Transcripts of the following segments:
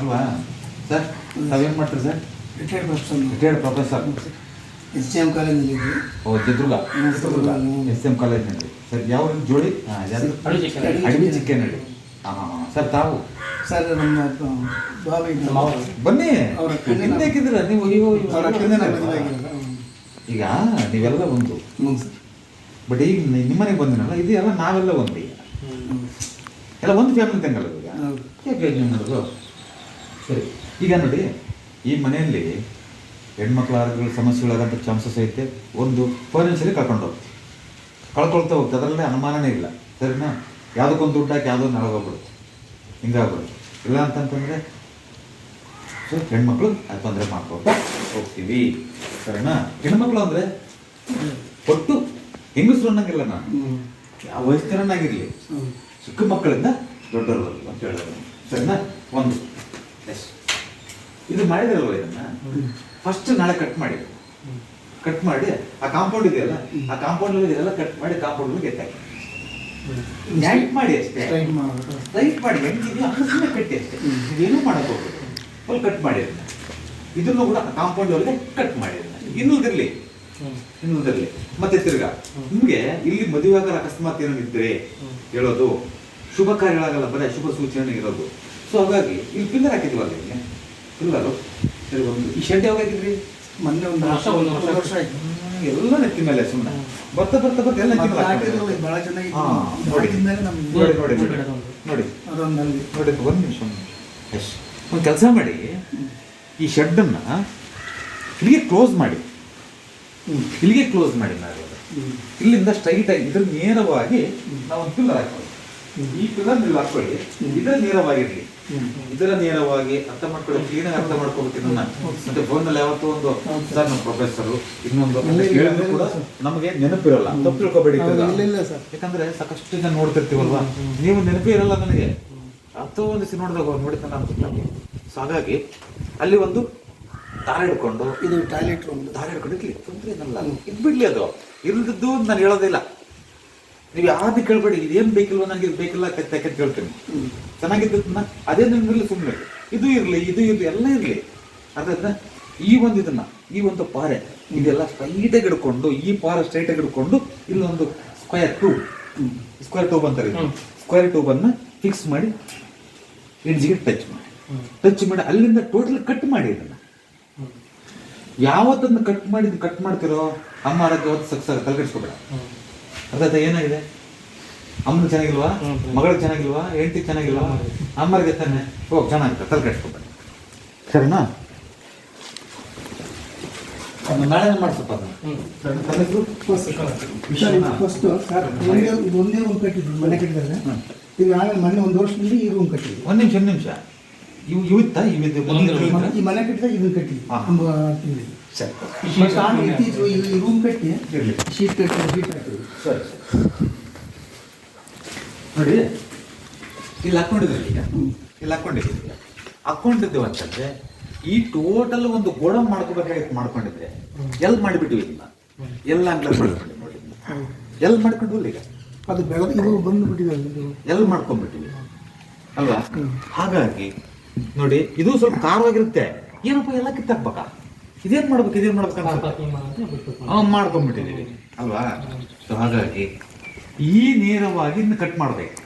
ಅಲ್ವಾ? ಸರ್ ತಾವೇನು ಮಾಡ್ತೀರಿ sir retired professor retired professor S C M ಕಾಲೇಜಲ್ಲಿ ಇದ್ವಿ ಓ ಚಿತ್ರದುರ್ಗ ಚಿತ್ರದುರ್ಗ. ಎಸ್ ಎಂ ಕಾಲೇಜ್ನಲ್ಲಿ ಸರ್ ಯಾವ ಜೋಡಿ? ಅಡವಿ ಚಿಕ್ಕನಹಳ್ಳಿ. ಹಾಂ ಹಾಂ ಹಾಂ. ಸರ್ ತಾವು? ಸರ್ ನಮ್ಮ ಬಾಬಾ ಬನ್ನಿ. ಅವ್ರ ಅಕ್ಕಂದೇ ಹಿಂದೆ ನೀವು. ಈಗ ನೀವೆಲ್ಲ ಒಂದು. ಬಟ್ ಈಗ ನಿಮ್ಮನೆಗೆ ಬಂದಿನಲ್ಲ ಇದೆಯಲ್ಲ ನಾವೆಲ್ಲ ಒಂದು. ಈಗ. ಎಲ್ಲ ಒಂದು ಫ್ಯಾಮಿಲಿ ತಂಗಲ್ಲ ಈಗ. ಯಾಕೆ ಯೋಚನೆ ಮಾಡೋದು? ಸರಿ ಈಗ ನೋಡಿ ಈ ಮನೆಯಲ್ಲಿ ಹೆಣ್ಮಕ್ಳ ಆರೋಗ್ಯ ಸಮಸ್ಯೆಗಳಾಗಂಥ ಚಾನ್ಸಸ್ ಐತೆ. ಒಂದು ಫೈನಾನ್ಷಿಯಲಿ ಕಳ್ಕೊಂಡು ಹೋಗ್ತೀವಿ ಕಳ್ಕೊಳ್ತಾ ಹೋಗ್ತದೆ ಅದರಲ್ಲೇ ಅನುಮಾನನೇ ಇಲ್ಲ. ಸರಿನಾ? ಯಾವುದಕ್ಕೊಂದು ದುಡ್ಡು ಹಾಕಿ ಯಾವುದೋ ನಳಗೋಗ್ಬಿಡುತ್ತೆ ಹಿಂಗಾಗ್ಬಿಡುತ್ತೆ. ಇಲ್ಲ ಅಂತಂತಂದರೆ ಸೊ ಹೆಣ್ಮಕ್ಳು ಅದು ತೊಂದರೆ ಮಾಡ್ಕೊಳ್ತಾ ಹೋಗ್ತೀವಿ. ಸರಿನಾ? ಹೆಣ್ಮಕ್ಳು ಅಂದರೆ ಒಟ್ಟು ಹೆಂಗಸರು ಅನ್ನಂಗಿಲ್ಲ ನಾನು. ಯಾವ ವಯಸ್ಸಿನಾಗಿರಲಿ ಹ್ಞೂ. ಚಿಕ್ಕ ಮಕ್ಕಳಿಂದ ದೊಡ್ಡವರು ಅಂತ ಹೇಳೋದು ಸರಿನಾ? ಒಂದು. ಎಸ್ ಇದು ಮಾಡಿದ್ರಲ್ವ ಇದನ್ನ? ಫಸ್ಟ್ ನಾಳೆ ಕಟ್ ಮಾಡಿ. ಕಟ್ ಮಾಡಿ ಆ ಕಾಂಪೌಂಡ್ ಇದೆಯಲ್ಲ ಆ ಕಾಂಪೌಂಡ್ ಇದೆಯಲ್ಲ ಕಟ್ ಮಾಡಿ ಕಾಂಪೌಂಡ್ ಎತ್ತಾಕಿ ನೈಟ್ ಮಾಡಿ ಅಷ್ಟೇ. ಸ್ಟ್ರೈಟ್ ಮಾಡಿ ಹೆಂಗಿದೆಯೋ ಹಂಗೆ ಕಟ್ಟಿ ಅಷ್ಟೇ. ಏನು ಮಾಡಕ್ ಹೋಗ್ಬೋದು ಫುಲ್ ಕಟ್ ಮಾಡಿ ಅದನ್ನ ಇದನ್ನು ಕೂಡ ಕಾಂಪೌಂಡ್ ಒಳಗೆ ಕಟ್ ಮಾಡಿ ಅದನ್ನ ಇನ್ನುಳಿದಿರ್ಲಿ ಇನ್ನುಳಿದಿರ್ಲಿ ಮತ್ತೆ ತಿರ್ಗಾ ನಿಮ್ಗೆ ಇಲ್ಲಿ ಮದುವೆ ಆಗಲ್ಲ ಅಕಸ್ಮಾತ್ ಏನೋ ಇದ್ರೆ ಹೇಳೋದು ಶುಭ ಕಾರ್ಯಗಳಾಗಲ್ಲ ಬರೀ ಶುಭ ಸೂಚನೆ ಇರೋದು. ಸೊ ಹಾಗಾಗಿ ಇಲ್ಲಿ ಪಿಲ್ಲರ್ ಹಾಕಿದ್ವಲ್ಲ ನಿಮಗೆ ಪಿಲ್ಲರು ಸರಿ ಒಂದು ಈ ಶೆಡ್ ಯಾವಾಗ ಹಾಕಿದ್ರಿ? ಮೊನ್ನೆ ಒಂದು ವರ್ಷ ಒಂದು ವರ್ಷ ಆಯ್ತು. ಎಲ್ಲ ನೆತ್ತಿ ಮೇಲೆ ಸುಮ್ಮನೆ ಬರ್ತಾ ಬರ್ತಾ ಬರ್ತಾ ಎಲ್ಲ ಚೆನ್ನಾಗಿತ್ತು. ಹಾ, ನೋಡಿ. ನೋಡಿ ನೋಡಿ ನೋಡಿ. ನೋಡಿ ಅದೊಂದು ಅಲ್ಲಿ ನೋಡಿ. ಒಂದು ನಿಮಿಷ ಎಸ್ ಒಂದು ಕೆಲಸ ಮಾಡಿ ಈ ಶೆಡ್ಡನ್ನು ಇಲ್ಲಿಗೆ ಕ್ಲೋಸ್ ಮಾಡಿ. ಇಲ್ಲಿಗೆ ಕ್ಲೋಸ್ ಮಾಡಿ ನಾವು ಇಲ್ಲಿಂದ ಸ್ಟ್ರೈಟ್ ಆಗಿ ಇದ್ರ ನೇರವಾಗಿ ನಾವು ಒಂದು ಪಿಲ್ಲರ್ ಈ ನೀವು ಹಾಕೊಳ್ಳಿ ಇದರ ನೇರವಾಗಿರ್ಲಿ. ಇದರ ನೇರವಾಗಿ ಅರ್ಥ ಮಾಡ್ಕೊಳ್ಳಿ ಕ್ಲೀನಾಗಿ ಅರ್ಥ ಮಾಡ್ಕೋಬೇಕು ಇದನ್ನ ಮತ್ತೆ ಫೋನಲ್ಲಿ ಯಾವತ್ತೋ ಒಂದು. ಸರ್. ನಮ್ಮ ಪ್ರೊಫೆಸರು ಇನ್ನೊಂದು ಹೇಳಿದ್ರು ಕೂಡ ನಮಗೆ ನೆನಪಿರಲ್ಲ ತಪ್ಪು ತಿಳ್ಕೊಬೇಡಿ. ಯಾಕಂದ್ರೆ ಸಾಕಷ್ಟು ಜನ ನೋಡ್ತಿರ್ತೀವಲ್ವಾ? ನೀವು ನೆನಪೇ ಇರಲ್ಲ ನನಗೆ. ಅಥವಾ ಒಂದು ಸಿ ನೋಡಿದಾಗ ನೋಡಿದ ನಾನು ಸೊ ಹಾಗಾಗಿ ಅಲ್ಲಿ ಒಂದು ದಾರ ಹಿಡ್ಕೊಂಡು ಇದು ಟಾಯ್ಲೆಟ್ ದಾರ ಹಿಡ್ಕೊಂಡು ಇರ್ಲಿ. ತೊಂದರೆ ಏನಲ್ಲ. ಇದು ಬಿಡ್ಲಿ ಅದು. ಇಲ್ದಿದ್ದು ನಾನು ಹೇಳೋದಿಲ್ಲ ನೀವು ಯಾವ್ದು ಕೇಳಬೇಡಿ ಇದೇನು ಬೇಕಿಲ್ವ ನನಗೆ ಇದು ಬೇಕಿಲ್ಲ ಕತ್ತೆ ಕೇಳ್ತೀನಿ. ಚೆನ್ನಾಗಿದ್ದನ್ನ ಅದೇ ನಿಮ್ಮಲ್ಲಿ ಸುಮ್ಮನೆ ಇದು ಇರಲಿ ಇದು ಇರಲಿ ಎಲ್ಲ ಇರಲಿ. ಅದನ್ನ ಈ ಒಂದು ಇದನ್ನ ಈ ಒಂದು ಪಾರೆ ಇದೆಲ್ಲ ಸ್ಟ್ರೈಟಾಗಿ ಹಿಡ್ಕೊಂಡು ಈ ಪಾರೆ ಸ್ಟ್ರೈಟಾಗಿ ಹಿಡ್ಕೊಂಡು ಇಲ್ಲೊಂದು ಸ್ಕ್ವೇರ್ ಟೂ ಸ್ಕ್ವೇರ್ ಟೂಬ್ ಅಂತಾರೆ ಸ್ಕ್ವೇರ್ ಬನ್ನ ಫಿಕ್ಸ್ ಮಾಡಿ ಎಡ್ಜಿಗೆ ಟಚ್ ಮಾಡಿ. ಟಚ್ ಮಾಡಿ ಅಲ್ಲಿಂದ ಟೋಟಲ್ ಕಟ್ ಮಾಡಿ ಇದನ್ನ. ಯಾವತ್ತನ್ನ ಕಟ್ ಮಾಡಿ ಕಟ್ ಮಾಡ್ತಿರೋ ಅಮ್ಮ ಆರೋಗ್ಯ ಅವತ್ತು ಸಕ್ಸ್ ತಲೆಕೆಡ್ಸ್ಕೊಬೇಡ. ಅರ್ಥಾಯ್ತಾ ಏನಾಗಿದೆ? ಅಮ್ಮನ ಚೆನ್ನಾಗಿಲ್ವಾ? ಮಗಳಿಗೆ ಚೆನ್ನಾಗಿಲ್ವಾ? ಹೆಂಡತಿ ಚೆನ್ನಾಗಿಲ್ವಾ? ಅಮ್ಮರಿಗೆ ತಾನೆ. ಹೋಗಿ ಚೆನ್ನಾಗಿದೆ ತಲೆ ಕೆಡ್ಸ್ಕೊಬೇಡ ಸರಿನಾ? ಮಾಡ್ಸಪ್ಪ. ಫಸ್ಟ್ ಸರ್ ಒಂದೇ ಒಂದೇ ರೂಮ್ ಕಟ್ಟಿದ್ವಿ ಮನೆ ಕಟ್ಟಿದ್ದಾರೆ. ಹ್ಮ್. ಈಗ ನಾಳೆ ಮೊನ್ನೆ ಒಂದು ವರ್ಷದಿಂದ ಈ ರೂಮ್ ಕಟ್ಟಿದ್ವಿ. ಒಂದ್ ನಿಮಿಷ ಒಂದ್ ನಿಮಿಷ. ಇವು ಇವತ್ತು ಇವಿದ್ದು ಮನೆ- ಈ ಮನೆ ಕಟ್ಟಿದಾಗ ಇದನ್ನ ಕಟ್ಟಿದ್ವಿ. ತಿಂಗಳಿಗೆ. ಸರಿ. ಆಮೇಲೆ ಇತ್ತೀಚೆಗೆ ಈ- ರೂಮ್ ಕಟ್ಟಿ ಇರ್ಲಿ. ಶೀಟ್ ಕಟ್ಟಿ ಶೀಟ್ ಹಾಕಿದ್ವಿ ಸರಿ. ನೋಡಿ ಇಲ್ಲಿ ಹಾಕೊಂಡಿದ್ದೀವಿ ಈಗ. ಇಲ್ಲಿ ಹಾಕೊಂಡಿದ್ದೀವಿ ಹಾಕೊಂಡಿದ್ದೇವೆ ಅಂತಂದ್ರೆ ಈ ಟೋಟಲ್ ಒಂದು ಗೋಡ ಮಾಡ್ಕೋಬೇಕಾಗಿತ್ತು ಮಾಡ್ಕೊಂಡಿದ್ರೆ ಎಲ್ಲಿ ಮಾಡಿಬಿಟ್ಟಿವಿ ಇದನ್ನ ಎಲ್ಲ ಅಂಗ್ಲ ಮಾಡ್ಕೊಂಡು ನೋಡಿ ಎಲ್ಲಿ ಮಾಡ್ಕೊಂಡು ಈಗ? ಅದು ಬೆಳೆದ ಇದು ಬಂದು ಬಿಟ್ಟಿದೆ ಇದು ಎಲ್ಲಿ ಮಾಡ್ಕೊಂಡ್ಬಿಟ್ಟಿವಿ? ಅಲ್ವಾ? ಹಾಗಾಗಿ ನೋಡಿ ಇದು ಸ್ವಲ್ಪ ಖಾರವಾಗಿರುತ್ತೆ. ಏನಪ್ಪ ಎಲ್ಲ ಕಿತ್ತಾಕ್ಬೇಕಾ? ಇದೇನ್ ಮಾಡ್ಬೇಕು ಇದೇನ್ ಮಾಡ್ಬೇಕಂತ ಹಾಂ ಮಾಡ್ಕೊಂಡ್ಬಿಟ್ಟಿದ್ದೀವಿ ಅಲ್ವಾ? ಸೊ ಹಾಗಾಗಿ ಈ ನೇರವಾಗಿ ಇನ್ನು ಕಟ್ ಮಾಡ್ಬೇಕು.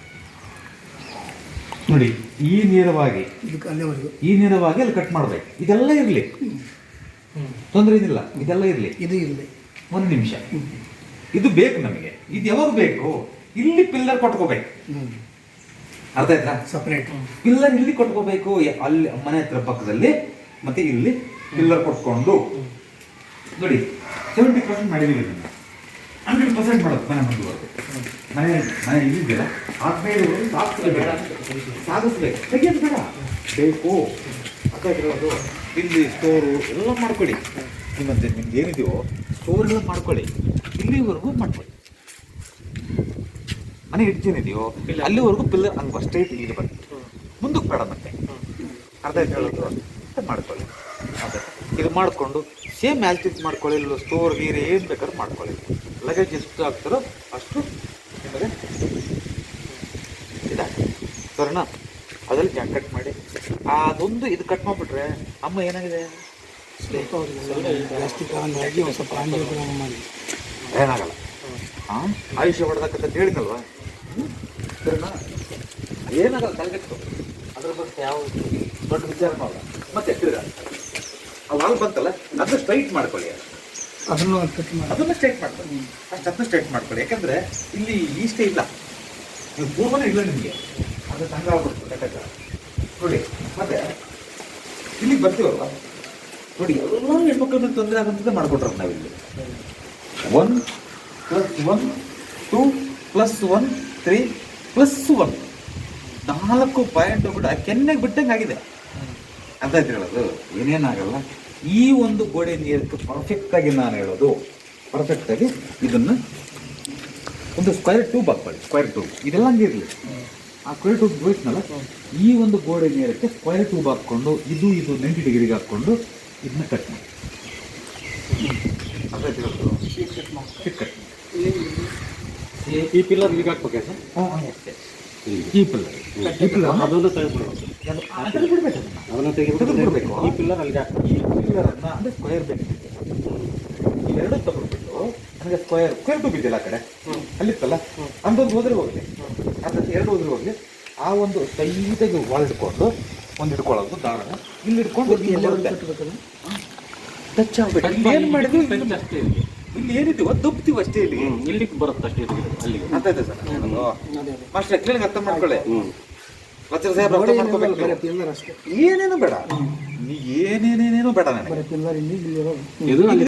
ನೋಡಿ ಈ ನೇರವಾಗಿ ಈ ನೇರವಾಗಿ ಅಲ್ಲಿ ಕಟ್ ಮಾಡ್ಬೇಕು. ಇದೆಲ್ಲ ಇರಲಿ. ತೊಂದರೆ ಇದಿಲ್ಲ. ಇದೆಲ್ಲ ಇರಲಿ. ಇದು ಇರಲಿ. ಒಂದು ನಿಮಿಷ. ಇದು ಬೇಕು ನಮಗೆ. ಇದು ಯಾವಾಗ ಬೇಕು? ಇಲ್ಲಿ ಪಿಲ್ಲರ್ ಕೊಟ್ಕೋಬೇಕು. ಅರ್ಥ ಆಯ್ತಾ? ಸಪ್ರೇಟ್ ಪಿಲ್ಲರ್ ಇಲ್ಲಿ ಕೊಟ್ಕೋಬೇಕು. ಅಲ್ಲಿ ಮನೆ ಹತ್ರ ಪಕ್ಕದಲ್ಲಿ ಮತ್ತೆ ಇಲ್ಲಿ ಪಿಲ್ಲರ್ ಕೊಟ್ಕೊಂಡು ನೋಡಿ ಸೆವೆಂಟಿ ಪರ್ಸೆಂಟ್ ಮಾಡಿದೀವಿ ನಾನು ಹಂಡ್ರೆಡ್ ಪರ್ಸೆಂಟ್ ಮಾಡೋದು ಮನೆ ಮುಂದುವರೆದು ಮನೆ ಮನೆ ಇಲ್ಲಿದ್ದೀರ ಆದ್ಮೇಲೆ ಸಾಗಿಸ್ಬೇಡ ಸಾಗಿಸ್ಬೇಕು ತೆಗಿಯೋದು ಬೇಡ. ಬೇಕು. ಆಗಿರೋದು ಇಲ್ಲಿ ಸ್ಟೋರು ಎಲ್ಲ ಮಾಡ್ಕೊಳ್ಳಿ. ನಿಮ್ಮಂತೆ ನಿಮ್ಗೆ ಏನಿದೆಯೋ ಸ್ಟೋರ್ ಎಲ್ಲ ಮಾಡ್ಕೊಳ್ಳಿ. ಇಲ್ಲಿವರೆಗೂ ಮಾಡ್ಕೊಳ್ಳಿ. ಮನೆ ಇಡ್ತೀನಿದೆಯೋ ಅಲ್ಲಿವರೆಗೂ ಪಿಲ್ಲರ್ ಹಂಗೆ ಸ್ಟ್ರೈಟ್ ಇಲ್ಲಿ ಬರ್ತದೆ ಮುಂದಕ್ಕೆ ಬೇಡ ಮತ್ತೆ. ಅರ್ಧ ಹೇಳೋದು ಮಾಡ್ಕೊಳ್ಳಿ. ಅದೇ ಇದು ಮಾಡಿಕೊಂಡು ಸೇಮ್ ಆಲ್ಟಿಟ್ ಮಾಡ್ಕೊಳ್ಳಿ ಇಲ್ಲ ಸ್ಟೋರ್ ನೀರು ಏನು ಬೇಕಾದ್ರೂ ಮಾಡ್ಕೊಳ್ಳಿ. ಲಗೇಜ್ ಎಷ್ಟು ಆಗ್ತಾರೋ ಅಷ್ಟು ನಿಮಗೆ ಇದಾಗುತ್ತೆ ಸರಿನಾ? ಅದರಲ್ಲಿ ಕಟ್ ಮಾಡಿ. ಅದೊಂದು ಇದು ಕಟ್ ಮಾಡಿಬಿಟ್ರೆ ಅಮ್ಮ ಏನಾಗಿದೆ? ಏನಾಗಲ್ಲ. ಹಾಂ? ಆಯುಷ್ಯ ಹೊಡೆದಕ್ಕಂತ ಹೇಳಿದಲ್ವಾ ಸರಿನಾ? ಏನಾಗಲ್ಲ ತಲೆಗೆಟ್ಟು ಅದ್ರ ಬಗ್ಗೆ ಯಾವ ದೊಡ್ಡ ವಿಚಾರ ಮಾಡಲ್ಲ. ಮತ್ತೆ ತಿರ್ಗಾ. ವಾಲ್ ಬಂತಲ್ಲ ಅದನ್ನ ಸ್ಟ್ರೈಟ್ ಮಾಡ್ಕೊಳ್ಳಿ ಅದನ್ನು ಅದನ್ನ ಸ್ಟ್ರೈಟ್ ಮಾಡ್ಕೊಳ್ಳಿ. ಅಷ್ಟು ಅದನ್ನ ಸ್ಟ್ರೈಟ್ ಮಾಡ್ಕೊಳ್ಳಿ. ಯಾಕಂದ್ರೆ ಇಲ್ಲಿ ಈಸ್ಟೇ ಇಲ್ಲ. ನೀವು ಪೂರ್ವನೇ ಇಲ್ಲ ನಿಮಗೆ. ಅದು ತಂಗ ಆಗ್ಬಿಡ್ತು ಕಟ್ಟಕ ನೋಡಿ ಮತ್ತೆ ಇಲ್ಲಿಗೆ ಬರ್ತೀವಲ್ವ? ನೋಡಿ ಎಲ್ಲ ಹೆಣ್ಮಕ್ಳನ್ನ ತೊಂದರೆ ಆಗುವಂಥದ್ದು ಮಾಡ್ಕೊಟ್ರ ನಾವಿಲ್ಲಿ. One plus one two plus one three plus one ನಾಲ್ಕು ಪಾಯಿಂಟ್ ಕೂಡ ಕೆನ್ನೆಗೆ ಬಿಟ್ಟಂಗೆ ಆಗಿದೆ ಅಂತ ಹೇಳೋದು ಏನೇನಾಗಲ್ಲ. ಈ ಒಂದು ಗೋಡೆ ನೀರಕ್ಕೆ ಪರ್ಫೆಕ್ಟ್ ಆಗಿ ನಾನು ಹೇಳೋದು ಪರ್ಫೆಕ್ಟ್ ಆಗಿ ಇದನ್ನ ಒಂದು ಸ್ಕ್ವೇರ್ ಟ್ಯೂಬ್ ಹಾಕೊಳ್ಳಿ ಸ್ಕ್ವೇರ್ ಟ್ಯೂಬ್ ಇದೆಲ್ಲ ಹಂಗೆ ಇರಲಿ ಆ ಸ್ಕ್ವೇರ್ ಟ್ಯೂಬ್ ಹೋಯ್ತನಲ್ಲ ಈ ಒಂದು ಗೋಡೆ ನೀರಕ್ಕೆ ಸ್ಕ್ವೇರ್ ಟ್ಯೂಬ್ ಹಾಕ್ಕೊಂಡು ಇದು ಇದು ನೈಂಟಿ ಡಿಗ್ರಿಗೆ ಹಾಕ್ಕೊಂಡು ಇದನ್ನ ಕಟ್ ಮಾಡಿ. ಈ ಪಿಲ್ಲರ್ ಈಗ ಹಾಕ್ಬೇಕಾ ಸರ್? ಈ ಪಿಲ್ಲರ್. ಈ ಪಿಲ್ಲರ್ ಅದನ್ನು ತೆಗೆದ್ಬಿಡ್ಬೇಕು ಅದನ್ನ ಬಿಡಬೇಕು ಅದನ್ನ. ಅದನ್ನು ತೆಗೆದ್ಬಿಡ್ಬೇಕು. ತೆಗೆದ್ಬಿಡ್ಬೇಕು ಈ ಪಿಲ್ಲರ್ ಅಲ್ಲಿಗೆ ಈ ಪಿಲ್ಲರನ್ನು ಅಂದರೆ ಸ್ಕ್ವೇರ್ ಬೇಕು. ಇವೆರಡು ತಗೊಂಡ್ಬಿಟ್ಟು ನನಗೆ ಸ್ಕ್ವೇರ್ ಸ್ಕ್ವೇರ್ ಟೂಬ್ ಇದೆಯಲ್ಲ ಆ ಕಡೆ? ಅಲ್ಲಿತ್ತಲ್ಲ? ಅಂದೊಂದು ಹೋದ್ರೆ ಹೋಗ್ಲಿ. ಅದ್ರ ಎರಡು ಹೋದ್ರೆ ಹೋಗ್ಲಿ. ಆ ಒಂದು ಸೈದಾಗಿ ವಾಲ್ ಹಿಡ್ಕೊಂಡು ಒಂದು ಹಿಡ್ಕೊಳ್ಳೋದು ದಾರನ ಇಲ್ಲಿ ಹಿಡ್ಕೊಂಡು ಟಚ್ ಆಗ್ಬೇಕು ಏನು ಮಾಡಿದ್ವಿ ಅಷ್ಟೇ ಇಲ್ಲಿ ಏನಿದ್ದೀವ ದಬ್ತೀವಿ ಅಷ್ಟೇ ಇಲ್ಲಿ. ಇಲ್ಲಿ ಇಲ್ಲಿಗೆ ಬರುತ್ತೆ ಅಷ್ಟೇ ಇಲ್ಲಿಗೆ ಅಲ್ಲಿಗೆ ಅಂತ ಇದೆ ಸರ್ ಮಾಸ್ಟರ್ ಕ್ಲೀನ್ ಅರ್ಥ ಮಾಡ್ಕೊಳ್ಳಿ. ಹ್ಮ್. ವಚನ ಸಾಹೇಬ್ ಅರ್ಥ ಮಾಡ್ಕೋಬೇಕು. ಏನೇನು ಬೇಡ? ನೀ ಏನೇನೇನೇನು ಬೇಡ ನನಗೆ? ಇದು ಅಲ್ಲಿ